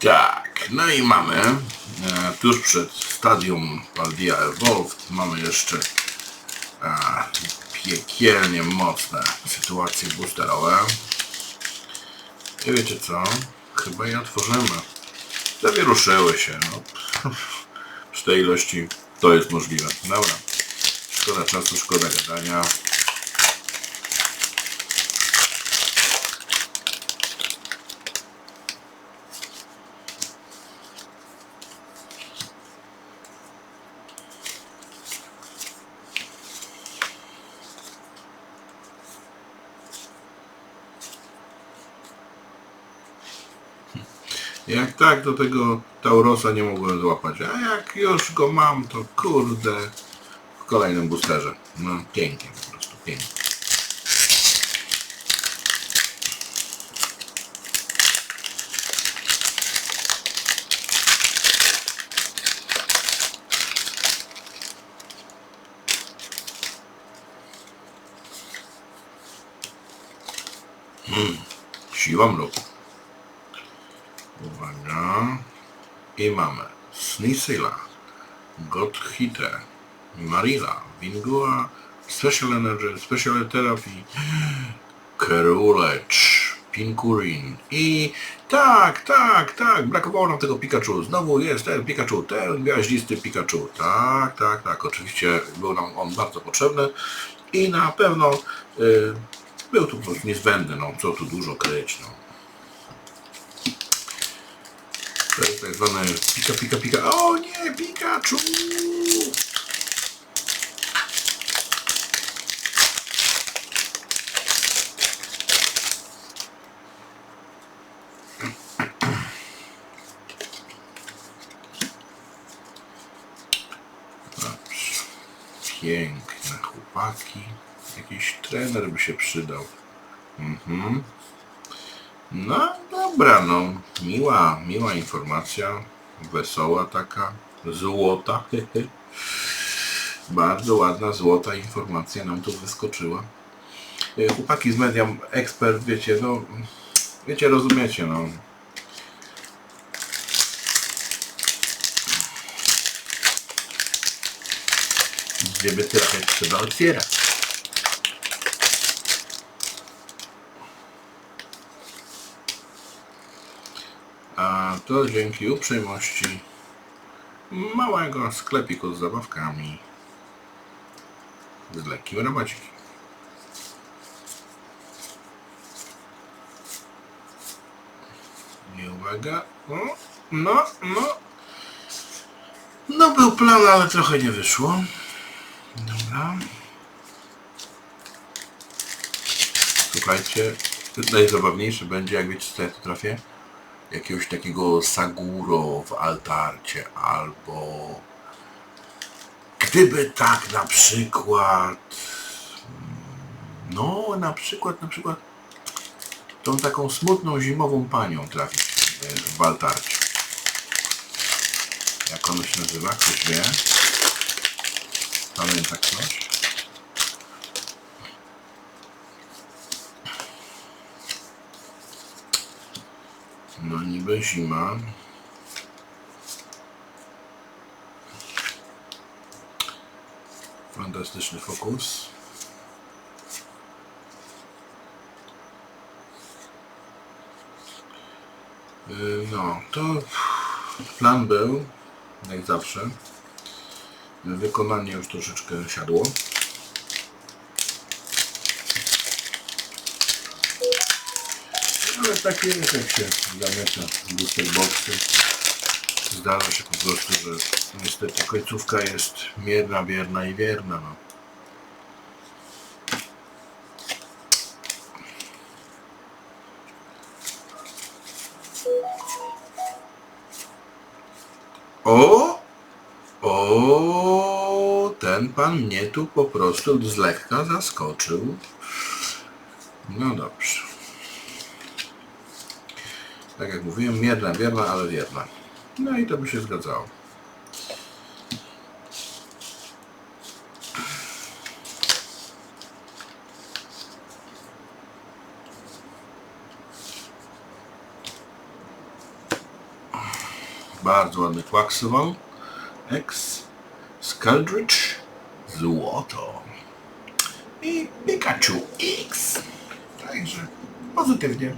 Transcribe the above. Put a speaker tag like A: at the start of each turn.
A: Tak, no i mamy e, tuż przed stadium Valdia Evolved mamy jeszcze e, piekielnie mocne sytuacje boosterowe. I wiecie co? Chyba je otworzymy. Zawieruszyły się. No. Przy tej ilości to jest możliwe. Dobra. Szkoda czasu, szkoda gadania. Jak tak, do tego Taurosa nie mogłem złapać. A jak już go mam, to kurde w kolejnym boosterze. No pięknie po prostu, pięknie. Hmm, siła mroku. Uwaga. I mamy Snisila, Godhite, Marila, Wingua, Special Energy, Special Therapy, Kerulecz, Pinkurin i tak, tak, tak, brakowało nam tego Pikachu. Znowu jest ten Pikachu, ten gwiaździsty Pikachu. Tak, tak, tak, oczywiście był nam on bardzo potrzebny i na pewno y, był tu niezbędny, no co tu dużo kryć, no. To jest tak zwane pika, pika, pika. O nie, Pikachu! Piękne chłopaki. Jakiś trener by się przydał. Mhm. No dobra, no miła, miła informacja, wesoła taka, złota. Bardzo ładna, złota informacja nam tu wyskoczyła. E, Chłopaki z Medium Expert, wiecie, no, wiecie, rozumiecie, no. Gdyby trafiać, trzeba otwierać. A to dzięki uprzejmości małego sklepiku z zabawkami z lekkim robacikiem. I uwaga. O, no, no. No był plan, ale trochę nie wyszło. Dobra. Słuchajcie, najzabawniejsze będzie, jak wiecie co ja tu trafię? Jakiegoś takiego Saguro w altarcie, albo gdyby tak na przykład no na przykład, na przykład tą taką smutną zimową panią trafić w altarcie. Jak ono się nazywa? Ktoś wie? Pamięta ktoś? No niby zima. Fantastyczny fokus. Yy, No, to plan był, jak zawsze. Wykonanie już troszeczkę siadło. Ale tak jest, jak się zamyka booster boxy. Zdarza się po prostu, że niestety końcówka jest mierna, bierna i wierna. No. O! O! Ten pan mnie tu po prostu z lekka zaskoczył. No dobrze. Tak jak mówiłem, mierna, wierna, ale wierna. No i to by się zgadzało. Bardzo ładny Quaxoval. X. Skeldritch. Złoto. I Pikachu X. Także pozytywnie.